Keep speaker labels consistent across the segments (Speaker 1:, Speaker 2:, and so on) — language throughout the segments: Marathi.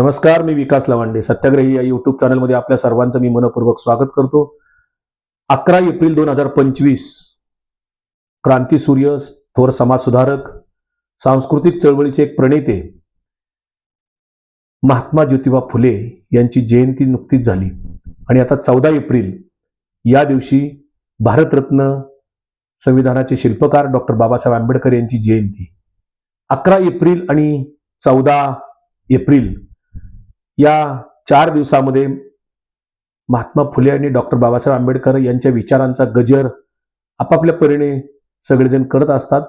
Speaker 1: नमस्कार मी विकास लवांडे. सत्याग्रही या युट्यूब चॅनलमध्ये आपल्या सर्वांचं मी मनपूर्वक स्वागत करतो. अकरा एप्रिल दोन हजार पंचवीस क्रांतीसूर्य थोर समाजसुधारक सांस्कृतिक चळवळीचे एक प्रणेते महात्मा ज्योतिबा फुले यांची जयंती नुकतीच झाली. आणि आता चौदा एप्रिल या दिवशी भारतरत्न संविधानाचे शिल्पकार डॉक्टर बाबासाहेब आंबेडकर यांची जयंती. अकरा एप्रिल आणि चौदा एप्रिल या चार दिवसामध्ये महात्मा फुले आणि डॉक्टर बाबासाहेब आंबेडकर यांच्या विचारांचा गजर आपापल्या परीने सगळेजण करत असतात.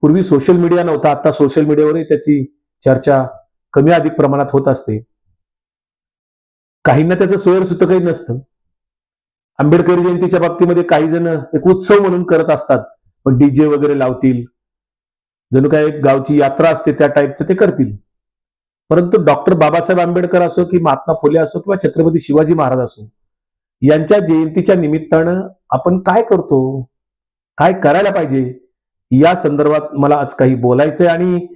Speaker 1: पूर्वी सोशल मीडिया नव्हता आता सोशल मीडियावरही त्याची चर्चा कमी अधिक प्रमाणात होत असते. काहींना त्याचं सोयर सुद्धा काही नसतं. आंबेडकर जयंतीच्या बाबतीमध्ये काही जण एक उत्सव म्हणून करत असतात. पण डीजे वगैरे लावतील. जणू काय एक गावची यात्रा असते त्या टाईपचं ते करतील. परंतु डॉक्टर बाबासाहेब आंबेडकर असो की महात्मा फुले असो किंवा छत्रपती शिवाजी महाराज असो यांच्या जयंतीच्या निमित्तानं आपण काय करतो? काय करायला पाहिजे? या संदर्भात मला आज काही बोलायचंय आणि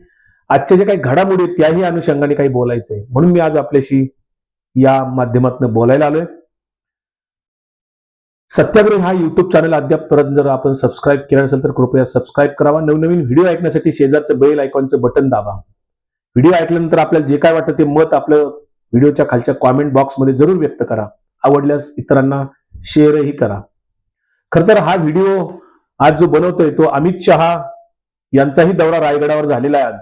Speaker 1: आजच्या जे काही घडामोडी आहेत त्याही अनुषंगाने काही बोलायचंय. म्हणून मी आज आपल्याशी या माध्यमातून बोलायला आलोय. सत्याग्रह हा युट्यूब चॅनल अद्यापपर्यंत जर आपण सबस्क्राईब केला नसेल तर कृपया सबस्क्राईब करावा. नवनवीन व्हिडिओ ऐकण्यासाठी शेजारचं बेल आयकॉनचं बटन दाबा. व्हिडिओ ऐकल्यानंतर आपल्याला जे काय वाटतं ते मत आपलं व्हिडिओच्या खालच्या कॉमेंट बॉक्समध्ये जरूर व्यक्त करा. आवडल्यास इतरांना शेअरही करा. खर तर हा व्हिडिओ आज जो बनवतोय तो अमित शहा यांचाही दौरा रायगडावर झालेला आहे आज.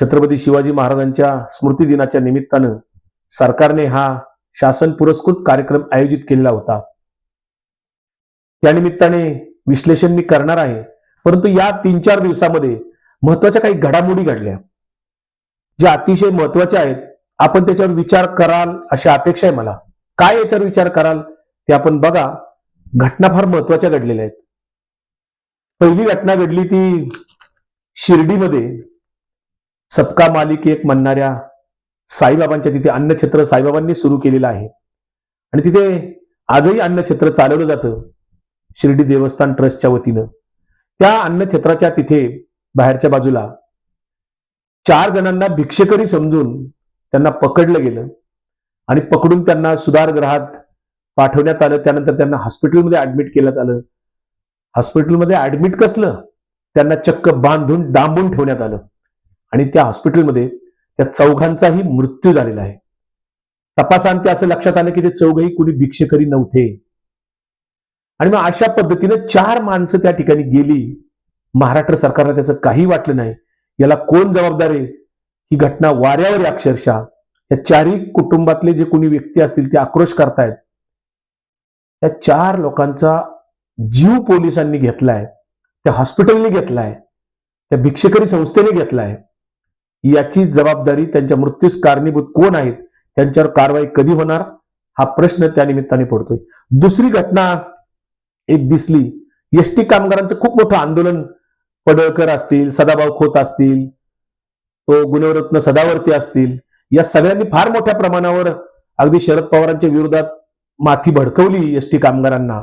Speaker 1: छत्रपती शिवाजी महाराजांच्या स्मृती दिनाच्या निमित्तानं सरकारने हा शासन पुरस्कृत कार्यक्रम आयोजित केलेला होता. त्यानिमित्ताने विश्लेषण मी करणार आहे. परंतु या तीन चार दिवसामध्ये महत्त्वाच्या काही घडामोडी घडल्या. जे अतिशय महत्त्वाचे आहेत आपण त्याच्यावर विचार कराल अशी अपेक्षा आहे मला. काय याच्यावर विचार कराल ते आपण बघा. घटना फार महत्त्वाच्या घडलेल्या आहेत. पहिली घटना घडली ती शिर्डीमध्ये. सबका मालिक एक म्हणणाऱ्या साईबाबांच्या तिथे अन्नछत्र साईबाबांनी सुरू केलेलं आहे. आणि तिथे आजही अन्नछत्र चालवलं जातं शिर्डी देवस्थान ट्रस्टच्या वतीनं. त्या अन्नछत्राच्या तिथे बाहेरच्या बाजूला चार जणांना भिक्षेकरी समजून त्यांना पकडलं गेलं. आणि पकडून त्यांना सुधारगृहात पाठवण्यात आलं. त्यानंतर त्यांना हॉस्पिटलमध्ये ऍडमिट केलं आलं. हॉस्पिटलमध्ये ऍडमिट कसलं? त्यांना चक्क बांधून डांबून ठेवण्यात आलं. आणि त्या हॉस्पिटलमध्ये त्या चौघांचाही मृत्यू झालेला आहे. तपासांती असं लक्षात आलं की ते चौघही कुणी भिक्षेकरी नव्हते. आणि मग अशा पद्धतीनं चार माणसं त्या ठिकाणी गेली. महाराष्ट्र सरकारला त्याचं काही वाटलं नाही. याला कोण जबाबदार आहे? ही घटना वाऱ्यावर आहे अक्षरशः. या चारही कुटुंबातले जे कोणी व्यक्ती असतील ते आक्रोश करतायत. या चार लोकांचा जीव पोलिसांनी घेतलाय त्या हॉस्पिटलने घेतलाय त्या भिक्षेकरी संस्थेने घेतलाय. याची जबाबदारी त्यांच्या मृत्यूस कारणीभूत कोण आहेत त्यांच्यावर कारवाई कधी होणार हा प्रश्न त्या निमित्ताने पडतोय. दुसरी घटना एक दिसली. एसटी कामगारांचं खूप मोठं आंदोलन पडळकर असतील सदाभाऊ खोत असतील तो गुणवरत्न सदावर्ती असतील या सगळ्यांनी फार मोठ्या प्रमाणावर अगदी शरद पवारांच्या विरोधात माथी भडकवली एस टी कामगारांना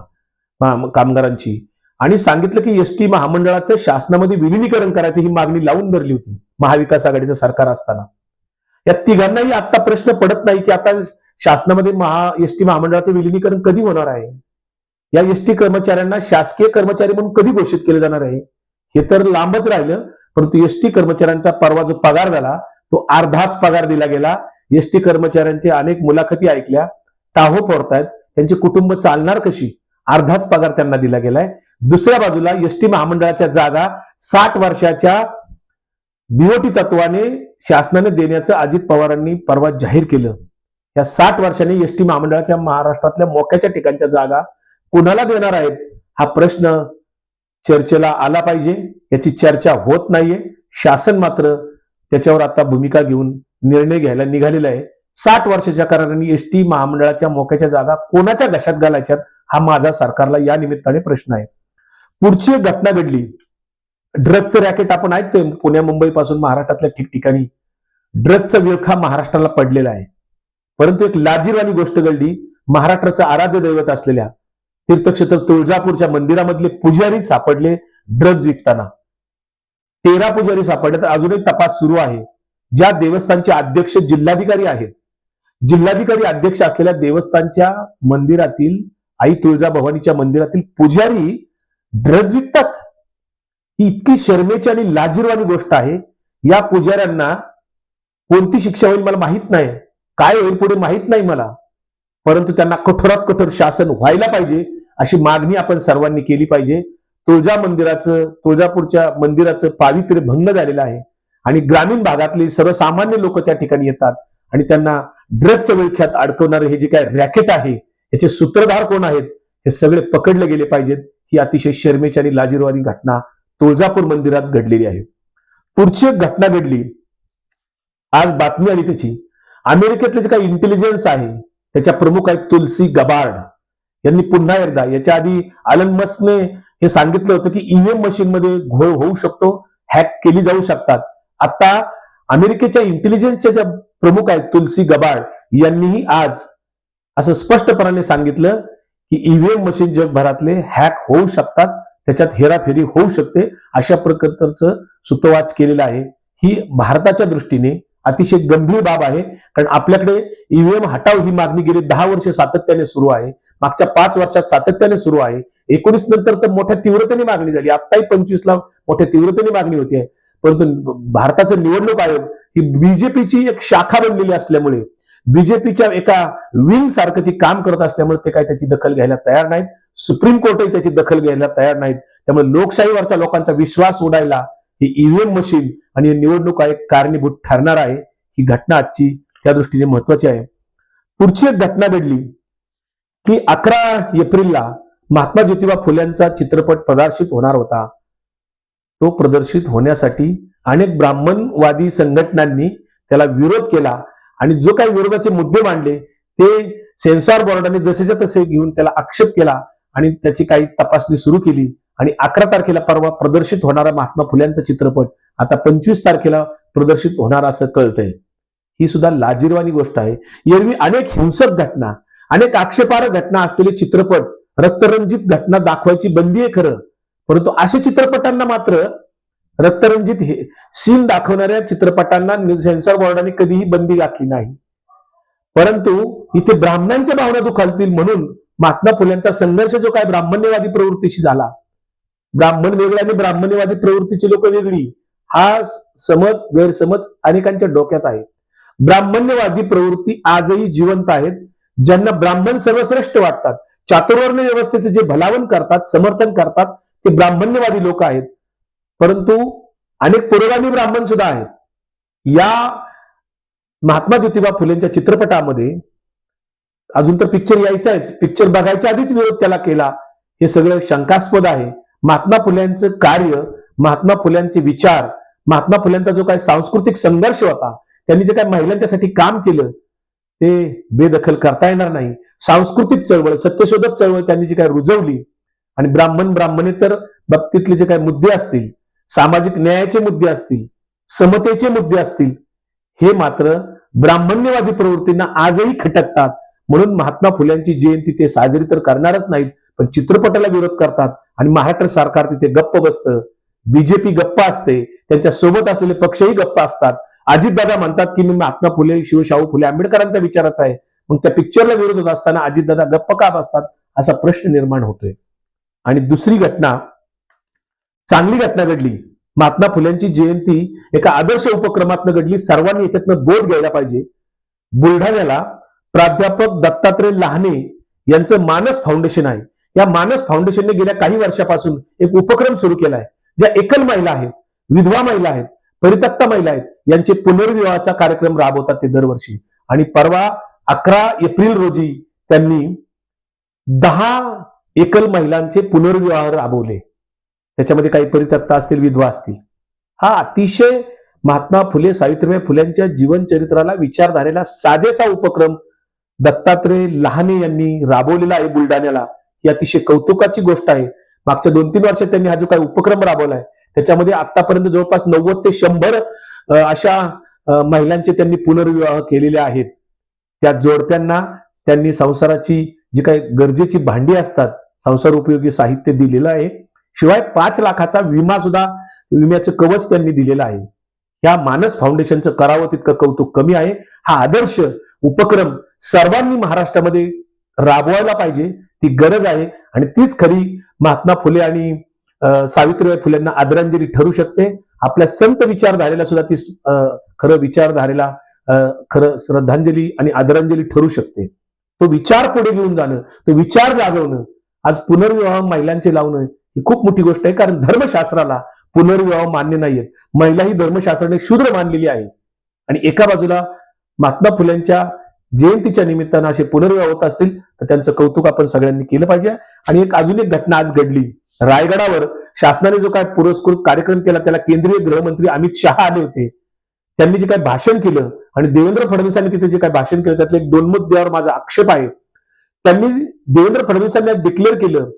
Speaker 1: कामगारांची. आणि सांगितलं की एस टी महामंडळाचं शासनामध्ये विलिनीकरण करायची ही मागणी लावून धरली होती महाविकास आघाडीचं सरकार असताना. या तिघांनाही आता प्रश्न पडत नाही की आता शासनामध्ये महा एस टी महामंडळाचं विलिनीकरण कधी होणार आहे? या एस टी कर्मचाऱ्यांना शासकीय कर्मचारी म्हणून कधी घोषित केले जाणार आहे? हे तर लांबच राहिलं परंतु एस टी कर्मचाऱ्यांचा परवा जो पगार झाला तो अर्धाच पगार दिला गेला. एस टी कर्मचाऱ्यांचे अनेक मुलाखती ऐकल्या टाहो फोडतायत त्यांची कुटुंब चालणार कशी? अर्धाच पगार त्यांना दिला गेलाय. दुसऱ्या बाजूला एस टी महामंडळाच्या जागा साठ वर्षाच्या बीओटी तत्वाने शासनाने देण्याचं अजित पवारांनी परवा जाहीर केलं. या साठ वर्षांनी एस टी महामंडळाच्या महाराष्ट्रातल्या मोक्याच्या ठिकाणच्या जागा कुणाला देणार आहेत? हा प्रश्न चर्चेला आला पाहिजे. याची चर्चा होत नाहीये. शासन मात्र त्याच्यावर आता भूमिका घेऊन निर्णय घ्यायला निघालेला आहे. साठ वर्षाच्या कराराने एस टी महामंडळाच्या मोक्याच्या जागा कोणाच्या घशात घालायच्यात हा माझा सरकारला या निमित्ताने प्रश्न आहे. पुढची एक घटना घडली. ड्रग्जचं रॅकेट आपण ऐकतोय. पुण्या मुंबईपासून महाराष्ट्रातल्या ठिकठिकाणी ड्रग्जचा विळखा महाराष्ट्राला पडलेला आहे. परंतु एक लाजीरवाणी गोष्ट घडली. महाराष्ट्राचं आराध्य दैवत असलेल्या तीर्थक्षेत्र तुळजापूरच्या मंदिरामधले पुजारी सापडले ड्रग्ज विकताना. तेरा पुजारी सापडले तर अजूनही तपास सुरू आहे. ज्या देवस्थानचे अध्यक्ष जिल्हाधिकारी आहेत जिल्हाधिकारी अध्यक्ष असलेल्या देवस्थानच्या मंदिरातील आई तुळजाभवानीच्या मंदिरातील पुजारी ड्रग्ज विकतात. ही इतकी शर्मेची आणि लाजीरवाणी गोष्ट आहे. या पुजाऱ्यांना कोणती शिक्षा होईल मला माहीत नाही. काय होईल पुढे माहीत नाही मला. परंतु त्यांना कठोरात कठोर शासन व्हायला पाहिजे अशी मागणी आपण सर्वांनी केली पाहिजे. तुळजा मंदिराचं तुळजापूरच्या मंदिराचं पावित्र्य भंग झालेलं आहे. आणि ग्रामीण भागातले सर्वसामान्य लोक त्या ठिकाणी येतात आणि त्यांना ड्रगच्या विळख्यात अडकवणारे हे जे काय रॅकेट आहे याचे सूत्रधार कोण आहेत हे सगळे पकडले गेले पाहिजेत. ही अतिशय शर्मेची आणि लाजीरवाणी घटना तुळजापूर मंदिरात घडलेली आहे. पुढची एक घटना घडली. आज बातमी आली त्याची. अमेरिकेतले जे काही इंटेलिजन्स आहे त्याच्या प्रमुख आहेत तुलसी गबार्ड. यांनी पुन्हा एकदा याच्या आधी आलन मस्कने हे सांगितलं होतं की ईव्हीएम मशीनमध्ये घोळ होऊ शकतो हॅक केली जाऊ शकतात. आता अमेरिकेच्या इंटेलिजन्सच्या ज्या प्रमुख आहेत तुलसी गबाड यांनीही आज असं स्पष्टपणाने सांगितलं की ईव्हीएम मशीन जगभरातले हॅक होऊ शकतात त्याच्यात हेराफेरी होऊ शकते अशा प्रकारचं सुतोवाच केलेलं आहे. ही भारताच्या दृष्टीने अतिशय गंभीर बाब आहे. कारण आपल्याकडे ईव्हीएम हटाव ही मागणी गेली दहा वर्ष सातत्याने सुरू आहे. मागच्या पाच वर्षात सातत्याने सुरू आहे. एकोणीस नंतर तर मोठ्या तीव्रतेने मागणी झाली. आत्ताही पंचवीसला मोठ्या तीव्रतेने मागणी होती आहे. परंतु भारताचं निवडणूक आयोग ही बीजेपीची एक शाखा बनलेली असल्यामुळे बीजेपीच्या एका विंग सारखं ती काम करत असल्यामुळे ते काय त्याची दखल घ्यायला तयार नाहीत. सुप्रीम कोर्टही त्याची दखल घ्यायला तयार नाहीत. त्यामुळे लोकशाहीवरचा लोकांचा विश्वास उडायला ही ईव्हीएम मशीन आणि निवडणूक आयोग कारणीभूत ठरणार आहे ही घटना आजची त्या दृष्टीने महत्वाची आहे. पुढची एक घटना घडली की अकरा एप्रिलला महात्मा ज्योतिबा फुल्यांचा चित्रपट प्रदर्शित होणार होता. तो प्रदर्शित होण्यासाठी अनेक ब्राह्मणवादी संघटनांनी त्याला विरोध केला आणि जो काही विरोधाचे मुद्दे मांडले ते सेन्सॉर बोर्डाने जसेच्या तसे घेऊन त्याला आक्षेप केला. आणि त्याची काही तपासणी सुरू केली. आणि अकरा तारखेला परवा प्रदर्शित होणारा महात्मा फुल्यांचा चित्रपट आता पंचवीस तारखेला प्रदर्शित होणार असं कळतंय. ही सुद्धा लाजीरवाणी गोष्ट आहे. एरवी अनेक हिंसक घटना अनेक आक्षेपार्ह घटना असलेले चित्रपट रक्तरंजित घटना दाखवायची बंदी आहे खरं. परंतु अशा चित्रपटांना मात्र रक्तरंजित हे सीन दाखवणाऱ्या चित्रपटांना सेन्सॉर बोर्डाने कधीही बंदी घातली नाही. परंतु इथे ब्राह्मणांच्या भावना दुखालतील म्हणून महात्मा फुल्यांचा संघर्ष जो काय ब्राह्मण्यवादी प्रवृत्तीशी झाला. ब्राह्मण वेगळे आणि ब्राह्मण्यवादी प्रवृत्तीची लोक वेगळी. हा समज गैरसमज अनेकांच्या डोक्यात आहे ब्राह्मण्यवादी प्रवृत्ती आजही जिवंत आहेत. ज्यांना ब्राह्मण सर्वश्रेष्ठ वाटतात चातुर्वर्ण व्यवस्थेचे जे भलावण करतात समर्थन करतात ते ब्राह्मण्यवादी लोक आहेत. परंतु अनेक पुरोगामी ब्राह्मण सुद्धा आहेत. या महात्मा ज्योतिबा फुलेंच्या चित्रपटामध्ये अजून तर पिक्चर यायचाच पिक्चर बघायच्या आधीच विरोध त्याला केला. हे सगळं शंकास्पद आहे. महात्मा फुल्यांचं कार्य महात्मा फुल्यांचे विचार महात्मा फुल्यांचा जो काही सांस्कृतिक संघर्ष होता त्यांनी जे काही महिलांच्यासाठी काम केलं ते बेदखल करता येणार नाही. सांस्कृतिक चळवळ सत्यशोधक चळवळ त्यांनी जी काही रुजवली आणि ब्राह्मण ब्राह्मणेतर बाबतीतले जे काही मुद्दे असतील सामाजिक न्यायाचे मुद्दे असतील समतेचे मुद्दे असतील हे मात्र ब्राह्मण्यवादी प्रवृत्तींना आजही खटकतात. म्हणून महात्मा फुल्यांची जयंती ते साजरी तर करणारच नाहीत पण चित्रपटाला विरोध करतात आणि महाराष्ट्र सरकार तिथे गप्प बसतं. बीजेपी गप्प असते त्यांच्यासोबत असलेले पक्षही गप्प असतात. अजितदादा म्हणतात की मी महात्मा फुले शिवशाहू फुले आंबेडकरांचा विचाराचा आहे. मग त्या पिक्चरला विरोध होत असताना अजितदादा गप्प का बसतात? असा प्रश्न निर्माण होतोय. आणि दुसरी घटना चांगली घटना घडली. महात्मा फुल्यांची जयंती एका आदर्श उपक्रमातनं घडली. सर्वांनी याच्यातनं बोध घ्यायला पाहिजे. बुलढाण्याला प्राध्यापक दत्तात्रय लहाने यांचं मानस फाउंडेशन आहे. या मानस फाउंडेशनने गेल्या काही वर्षापासून एक उपक्रम सुरू केला आहे ज्या एकल महिला आहेत विधवा महिला आहेत परित्यक्ता महिला आहेत यांचे पुनर्विवाहाचा कार्यक्रम राबवतात ते दरवर्षी. आणि परवा अकरा एप्रिल रोजी त्यांनी दहा एकल महिलांचे पुनर्विवाह राबवले. त्याच्यामध्ये काही परित्यक्ता असतील विधवा असतील. हा अतिशय महात्मा फुले सावित्रीबाई फुल्यांच्या जीवनचरित्राला विचारधारेला साजेसा उपक्रम दत्तात्रय लहाने यांनी राबवलेला आहे बुलढाण्याला. ही अतिशय कौतुकाची गोष्ट आहे. मागच्या दोन तीन वर्षात त्यांनी हा जो काही उपक्रम राबवलाय त्याच्यामध्ये आतापर्यंत जवळपास नव्वद ते शंभर अशा महिलांचे त्यांनी पुनर्विवाह केलेले आहेत. त्या जोडप्यांना त्यांनी संसाराची जी काही गरजेची भांडी असतात संसार उपयोगी साहित्य दिलेलं आहे. शिवाय पाच लाखाचा विमा सुद्धा विम्याचं कवच त्यांनी दिलेलं आहे. या मानस फाउंडेशनचं करावं तितकं कौतुक कमी आहे. हा आदर्श उपक्रम सर्वांनी महाराष्ट्रामध्ये राबवायला पाहिजे ती गरज आहे. आणि तीच खरी महात्मा फुले आणि अं, सावित्रीबाई फुलेंना आदरांजली ठरू शकते. आपल्या संत विचारधारेला सुद्धा ती अं, खरं विचारधारेला अं, खरं श्रद्धांजली आणि आदरांजली ठरू शकते. तो विचार पुढे घेऊन जाणं तो विचार जागवणं आज पुनर्विवाह महिलांचे लावणं ही खूप मोठी गोष्ट आहे. कारण धर्मशास्त्राला पुनर्विवाह मान्य नाहीयेत महिला ही धर्मशास्त्राने शूद्र मानलेली आहे. आणि एका बाजूला महात्मा फुलेंच्या जयंतीच्या निमित्तानं असे पुनर्विवाह होत असतील तर त्यांचं कौतुक आपण सगळ्यांनी केलं पाहिजे. आणि एक अजून एक घटना आज घडली. रायगडावर शासनाने जो काय पुरस्कृत कार्यक्रम केला त्याला केंद्रीय गृहमंत्री अमित शहा आले होते. त्यांनी जे काय भाषण केलं आणि देवेंद्र फडणवीसांनी तिथे जे काय भाषण केलं त्यातले एक दोन मुद्द्यावर माझा आक्षेप आहे. त्यांनी देवेंद्र फडणवीसांनी डिक्लेअर केलं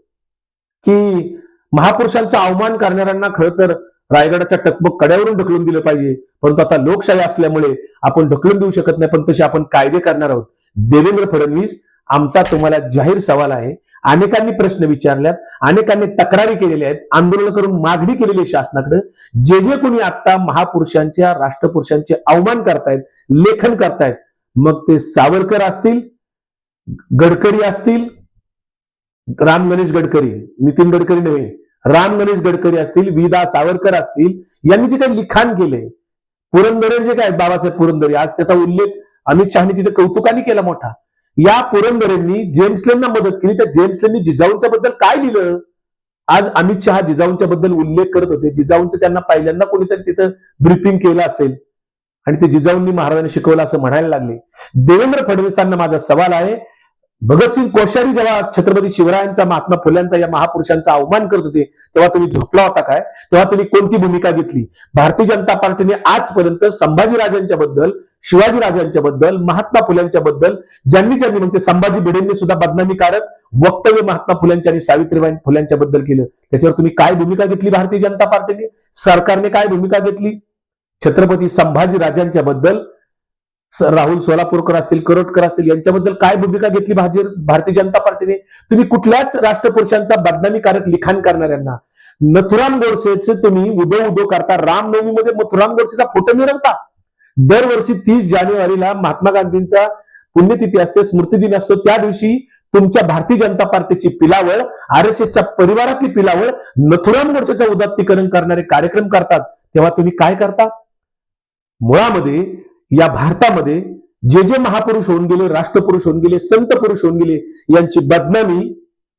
Speaker 1: की महापुरुषांचा अवमान करणाऱ्यांना खरं तर रायगडाच्या टकमक कड्यावरून ढकलून दिलं पाहिजे. परंतु आता लोकशाही असल्यामुळे आपण ढकलून देऊ शकत नाही पण तसे आपण कायदे करणार आहोत. देवेंद्र फडणवीस आमचा तुम्हाला जाहीर सवाल आहे. अनेकांनी प्रश्न विचारल्यात अनेकांनी तक्रारी केलेल्या आहेत आंदोलन करून मागणी केलेली आहे शासनाकडे. जे जे कोणी आता महापुरुषांच्या राष्ट्रपुरुषांचे अवमान करतायत लेखन करतायत मग ते सावरकर असतील गडकरी असतील राम गणेश गडकरी नितीन गडकरी नव्हे राम गणेश गडकरी असतील विदा सावरकर असतील यांनी जे काही लिखाण केले पुरंदरे जे काय बाबासाहेब पुरंदरे आज त्याचा उल्लेख अमित शहानी तिथे कौतुकाने केला मोठा. या पुरंदरेंनी जेम्सलेनना मदत केली त्या जेम्सलेननी जिजाऊंच्या बद्दल काय लिहिलं? आज अमित शहा जिजाऊंच्या बद्दल उल्लेख करत होते. जिजाऊंचं त्यांना पहिल्यांदा कोणीतरी तिथं ब्रिफिंग केलं असेल. आणि ते जिजाऊंनी महाराजांनी शिकवलं असं म्हणायला लागले. देवेंद्र फडणवीसांना माझा सवाल आहे भगतसिंग कोश्यारी जेव्हा छत्रपती शिवरायांचा महात्मा फुल्यांचा या महापुरुषांचा अवमान करत होते तेव्हा तुम्ही झोपला होता काय? तेव्हा तुम्ही कोणती भूमिका घेतली? भारतीय जनता पार्टीने आजपर्यंत संभाजीराजांच्या बद्दल शिवाजीराजांच्या बद्दल महात्मा फुल्यांच्या बद्दल ज्यांनी ज्यांनी म्हणजे संभाजी भिडेंनी सुद्धा बदनामी काढत वक्तव्य महात्मा फुल्यांच्या आणि सावित्रीबाई फुल्यांच्या बद्दल केलं. त्याच्यावर तुम्ही काय भूमिका घेतली भारतीय जनता पार्टीने? सरकारने काय भूमिका घेतली? छत्रपती संभाजीराजांच्या बद्दल राहुल सोलापूरकर असतील करोटकर असतील यांच्याबद्दल काय भूमिका घेतली भाजी भारतीय जनता पार्टीने? तुम्ही कुठल्याच राष्ट्रपुरुषांचा बदनामीकारक लिखाण करणाऱ्यांना नथुराम गोडसेचे तुम्ही उदो उदो करता रामनवमीमध्ये मथुराम गोडसेचा फोटो मिळवता दरवर्षी तीस जानेवारीला महात्मा गांधींचा पुण्यतिथी असते स्मृती दिन असतो. त्या दिवशी तुमच्या भारतीय जनता पार्टीची पिलावळ आर एस एसच्या परिवारातली पिलावळ नथुराम गोडसेचं उदात्तीकरण करणारे कार्यक्रम करतात. तेव्हा तुम्ही काय करता? मुळामध्ये या भारतामध्ये जे जे महापुरुष होऊन गेले राष्ट्रपुरुष होऊन गेले संत पुरुष होऊन गेले यांची बदनामी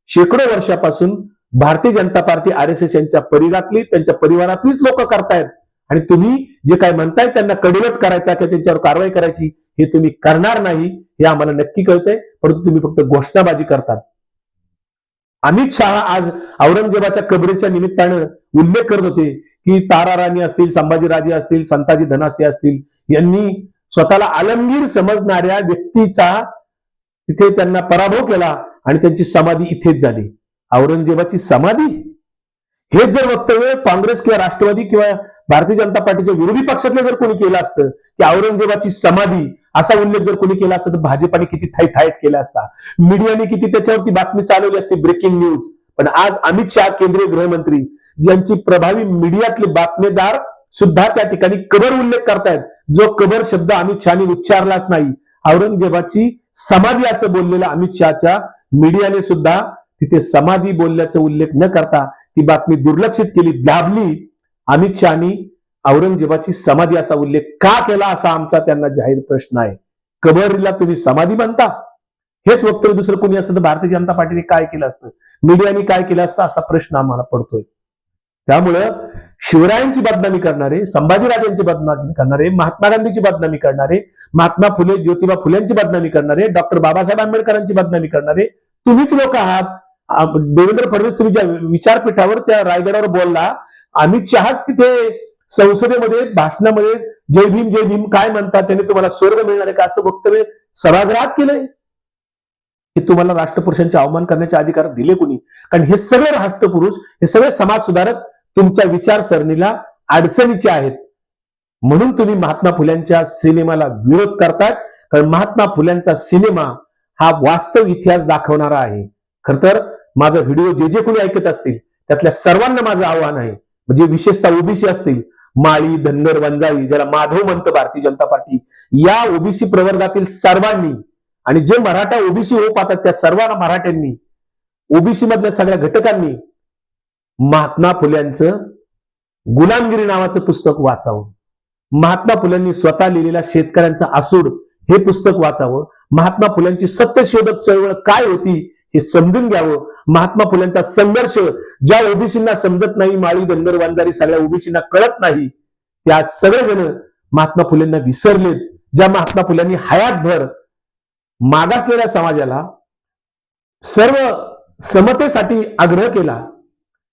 Speaker 1: शेकडो वर्षापासून Bharatiya Janata Party R S S यांच्या परिवारातली त्यांच्या परिवारातलीच लोक करतायत. आणि तुम्ही जे काय म्हणताय त्यांना कडवट करायचा किंवा त्यांच्यावर कारवाई करायची हे तुम्ही करणार नाही हे आम्हाला नक्की कळतंय. परंतु तुम्ही फक्त घोषणाबाजी करतात. अमित शहा आज औरंगजेबाच्या कबरेच्या निमित्तानं उल्लेख करत होते की तारा राणी असतील संभाजीराजे असतील संताजी धनास्ते असतील यांनी स्वतःला आलमगीर समजणाऱ्या व्यक्तीचा तिथे त्यांना पराभव केला आणि त्यांची समाधी इथेच झाली. औरंगजेबाची समाधी हेच जर वक्तव्य काँग्रेस किंवा राष्ट्रवादी किंवा भारतीय जनता पार्टीच्या विरोधी पक्षातले जर कोणी केलं असतं की औरंगजेबाची समाधी असा उल्लेख जर कोणी केला असता तर भाजपाने किती थाईथाईट केला असता. मीडियाने किती त्याच्यावरती बातमी चालवली असती ब्रेकिंग न्यूज पण आज अमित शहा केंद्रीय गृहमंत्री ज्यांची प्रभावी मीडियातले बातमीदार सुद्धा त्या ठिकाणी कबर उल्लेख करतायत जो कबर शब्द अमित शहानी उच्चारलाच नाही. औरंगजेबाची समाधी असं बोललेलं अमित शहाच्या मीडियाने सुद्धा तिथे समाधी बोलल्याचा उल्लेख न करता ती बातमी दुर्लक्षित केली दाबली. अमित शहानी औरंगजेबाची समाधी असा उल्लेख का केला असा आमचा त्यांना जाहीर प्रश्न आहे. कबरीला तुम्ही समाधी म्हणता? हेच वक्तव्य दुसरं कोणी असतं तर भारतीय जनता पार्टीने काय केलं असतं? मीडियाने काय केलं असतं असा प्रश्न आम्हाला पडतोय. त्यामुळं शिवरायांची बदनामी करणारे संभाजीराजांची बदनामी करणारे महात्मा गांधीची बदनामी करणारे महात्मा फुले ज्योतिबा फुलेंची बदनामी करणारे डॉक्टर बाबासाहेब आंबेडकरांची बदनामी करणारे तुम्हीच लोक आहात. देवेंद्र फडणवीस तुम्ही ज्या विचारपीठावर त्या रायगडावर बोलला अमित शहाच तिथे संसदेमध्ये भाषणामध्ये जय भीम जय भीम काय म्हणतात त्याने तुम्हाला स्वर्ग मिळणार आहे का असं वक्तव्य सभागृहात केलंय? हे तुम्हाला राष्ट्रपुरुषांचे अवमान करण्याचे अधिकार दिले कुणी? कारण हे सगळे राष्ट्रपुरुष हे सगळे समाज सुधारक तुमच्या विचारसरणीला अडचणीचे आहेत. म्हणून तुम्ही महात्मा फुल्यांच्या सिनेमाला विरोध करतात कारण महात्मा फुल्यांचा सिनेमा हा वास्तव इतिहास दाखवणारा आहे. खर तर माझा व्हिडिओ जे जे कोणी ऐकत असतील त्यातल्या सर्वांना माझं आव्हान आहे. म्हणजे विशेषतः ओबीसी असतील माळी धनगर वंजाळी ज्याला माधव म्हणतं भारतीय जनता पार्टी या ओबीसी प्रवर्गातील सर्वांनी आणि जे मराठा ओबीसी हो पाहतात त्या सर्वांना मराठ्यांनी ओबीसी मधल्या सगळ्या घटकांनी महात्मा फुल्यांचं गुलामगिरी नावाचं पुस्तक वाचावं. महात्मा फुल्यांनी स्वतः लिहिलेला शेतकऱ्यांचा आसूड हे पुस्तक वाचावं. महात्मा फुल्यांची सत्यशोधक चळवळ काय होती हे समजून घ्यावं. महात्मा फुल्यांचा संघर्ष ज्या ओबीसींना समजत नाही माळी धनगर वांजारी सगळ्या ओबीसींना कळत नाही त्या सगळेजण महात्मा फुलेंना विसरलेत. ज्या महात्मा फुल्यांनी हयातभर मागासलेल्या समाजाला सर्व समतेसाठी आग्रह केला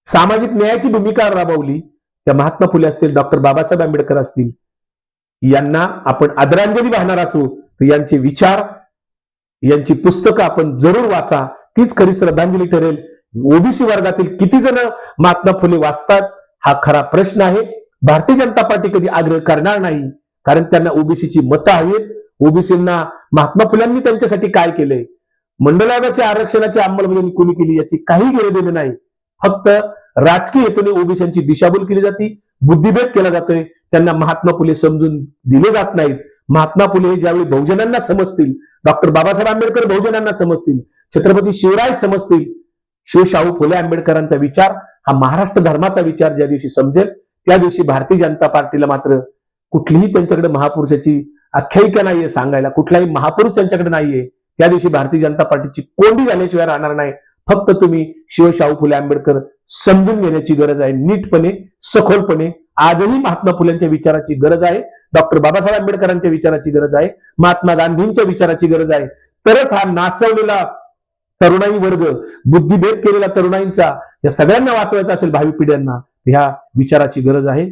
Speaker 1: सामाजिक न्यायाची भूमिका राबवली त्या महात्मा फुले असतील डॉक्टर बाबासाहेब आंबेडकर असतील यांना आपण आदरांजली वाहणार असू तर यांचे विचार यांची पुस्तकं आपण जरूर वाचा. तीच खरी श्रद्धांजली ठरेल. ओबीसी वर्गातील किती जण महात्मा फुले वाचतात हा खरा प्रश्न आहे. भारतीय जनता पार्टी कधी आग्रह करणार नाही कारण त्यांना ओबीसीची मतं हवीत. ओबीसींना महात्मा फुल्यांनी त्यांच्यासाठी काय केलंय? मंडळाच्या आरक्षणाची अंमलबजावणी कोणी केली याची काही गेले देणे नाही. फक्त राजकीय हेतूने ओबीसींची दिशाभूल केली जाते बुद्धिभेद केला जातोय त्यांना महात्मा फुले समजून दिले जात नाहीत. महात्मा फुले हे ज्यावेळी बहुजनांना समजतील डॉक्टर बाबासाहेब आंबेडकर बहुजनांना समजतील छत्रपती शिवराय समजतील शिवशाहू फुले आंबेडकरांचा विचार हा महाराष्ट्र धर्माचा विचार ज्या दिवशी समजेल त्या दिवशी भारतीय जनता पार्टीला मात्र कुठलीही त्यांच्याकडे महापुरुषाची आख्यायिका नाहीये सांगायला कुठलाही महापुरुष त्यांच्याकडे नाहीये त्या दिवशी भारतीय जनता पार्टीची कोंडी झाल्याशिवाय राहणार नाही. फक्त तुम्ही शिवशाहू फुले आंबेडकर समजून घेण्याची गरज आहे नीटपणे सखोलपणे आजही महात्मा फुलेंच्या विचाराची गरज आहे. डॉक्टर बाबासाहेब आंबेडकरांच्या विचाराची गरज आहे. महात्मा गांधींच्या विचाराची गरज आहे. तरच हा नासवलेला तरुणाई वर्ग बुद्धिभेद केलेला तरुणाईंचा या सगळ्यांना वाचवायचा असेल भावी पिढ्यांना ह्या विचाराची गरज आहे.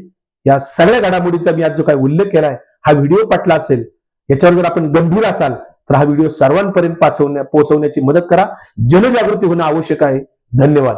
Speaker 1: या सगळ्या घडामोडींचा मी आज जो काही उल्लेख केलाय हा व्हिडिओ पटला असेल याच्यावर जर आपण गंभीर असाल तर हा व्हिडिओ सर्वांपर्यंत पाचवण्या पोहोचवण्याची मदत करा. जनजागृती होणं आवश्यक आहे. धन्यवाद.